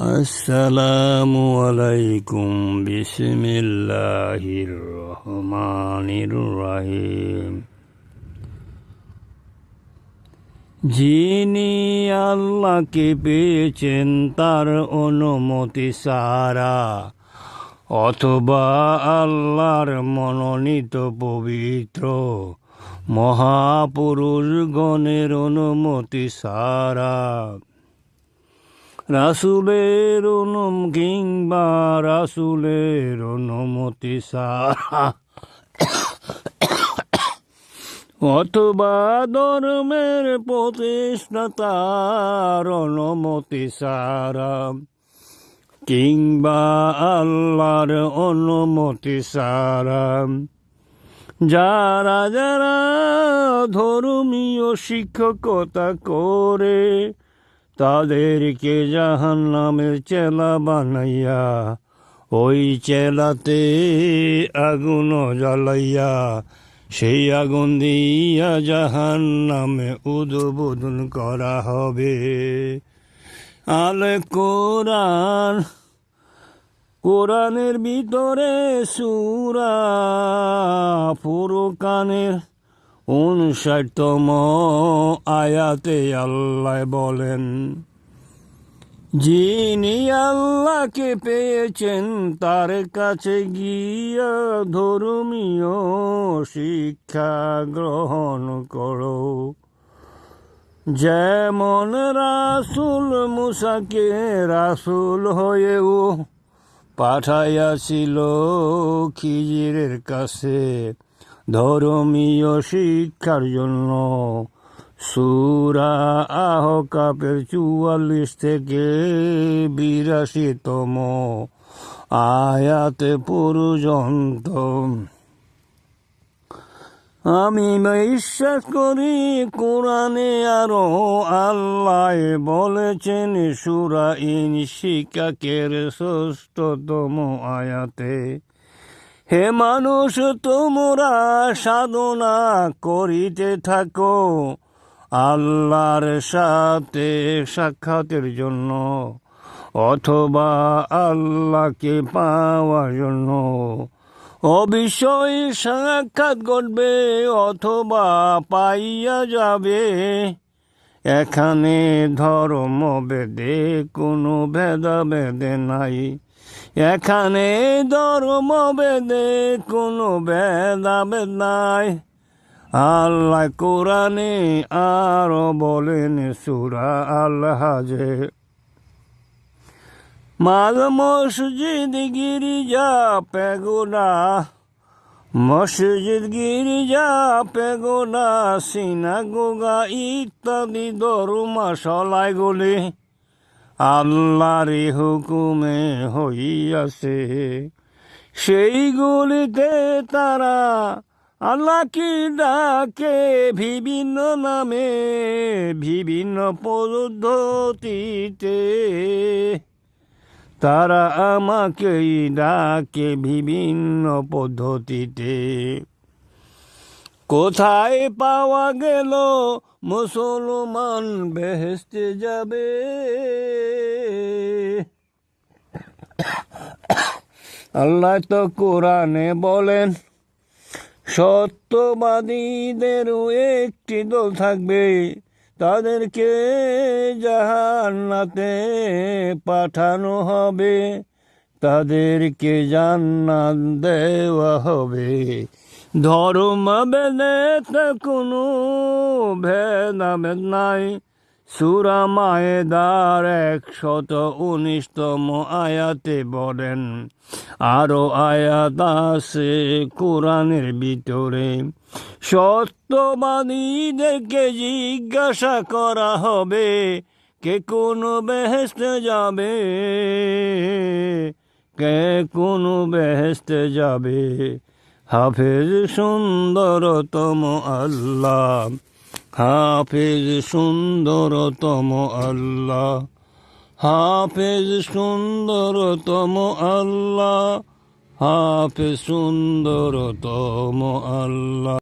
আসসালামু আলাইকুম। বিসমিল্লাহির রহমানির রহিম যিনি আল্লাহকে পেয়েছেন, তার অনুমতি সারা। অথবা আল্লাহর মনোনীত পবিত্র মহাপুরুষগণের অনুমতি সারা। রাসুলের অনুম কিংবা রাসুলের অনুমতি সারা অথবা ধর্মের প্রতিষ্ঠাতার অনুমতি সারা কিংবা আল্লাহর অনুমতি সারা যারা যারা ধর্মীয় শিক্ষকতা করে তাদেরকে জাহান নামের চেলা বানাইয়া, ওই চেলাতে আগুন জ্বালাইয়া, সেই আগুন দিয়া জাহান নামে উদ্বোধন করা হবে। আলে কোরআন, কোরআনের ভিতরে সুরা ফুরকানের উনষাটতম আয়াতে আল্লাহ বলেন, যিনি আল্লাহকে পেয়েছেন, তার কাছে গিয়া ধর্মীয় শিক্ষা গ্রহণ করো। যেমন রাসুল মুসাকে রাসুল হয়েও পাঠাইয়াছিল খিজিরের কাছে ধর্মীয় শিক্ষার জন্য সুরা আহ কাপের চুয়াল্লিশ থেকে বিরাশিতম আয়াতে পর্যন্ত। আমি বিশ্বাস করি কোরআনে আরও আল্লাহ বলেছেন, সুরা ইন শিকাকের ষষ্ঠতম আয়াতে। হে মানুষ, তোমরা সাধনা করিতে থাকো আল্লাহর সাথে সাক্ষাতের জন্য, অথবা আল্লাহকে পাওয়ার জন্য। অবশ্যই সাক্ষাৎ ঘটবে, অথবা পাইয়া যাবে। এখানে ধর্ম বেদে কোনো ভেদাভেদে নাই। এখানে ধর্ম বেদে কোনো ভেদাভেদ নাই। আল্লাহ কোরআনে আরও বলেন, সুরা আল্লাহ যে মাল মসজিদ গিরিজা পেগোনা মসজিদ গিরিজা পেগোনা সিনাগোগা ইত্যাদি দরমা সলাই গলে আল্লাহর হুকুমে হইয়াছে। সেইগুলিতে তারা আল্লাহ কি ডাকে? বিভিন্ন নামে বিভিন্ন পদ্ধতিতে। তারা আমাকেই ডাকে বিভিন্ন পদ্ধতিতে। কোথায় পাওয়া গেল মুসলমান বেহেস্তে যাবে? আল্লাহ তো কোরআনে বলেন সত্যবাদীদেরও একটি দল থাকবে, তাদেরকে জাহান্নাতে পাঠানো হবে, তাদেরকে জান্নাত দেওয়া হবে। ধর্ম বেদে কোনো ভেদাভেদ নাই। সুরা মায়েদার একশত উনিশতম আয়াতে বলেন, আরও আয়াত আছে কোরআনের ভিতরে। সত্যবাদীদেরকে জিজ্ঞাসা করা হবে, কে কোন বেহেস্তে যাবে? কে কোন বেহেস্তে যাবে? হাফেজ সুন্দরতম আল্লাহ হাফেজ সুন্দরতম আল্লাহ হাফেজ সুন্দরতম আল্লাহ হাফেজ সুন্দরতম আল্লাহ।